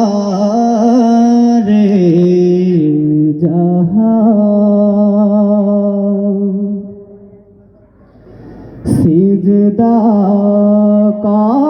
তোমার জাহান সিজদা করে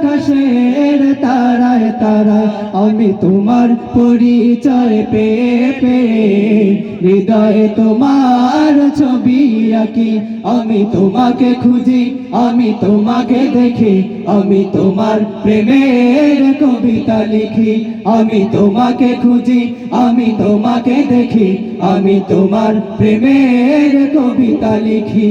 আকাশের তারায় তারায় আমি তোমার পরিচয় পেয়ে হৃদয়ে তোমার ছবি আঁকি, আমি তোমাকে খুঁজি, আমি তোমাকে দেখি, আমি তোমার প্রেমের কবিতা লিখি, আমি তোমাকে খুঁজি, আমি তোমাকে দেখি, আমি তোমার প্রেমের কবিতা লিখি।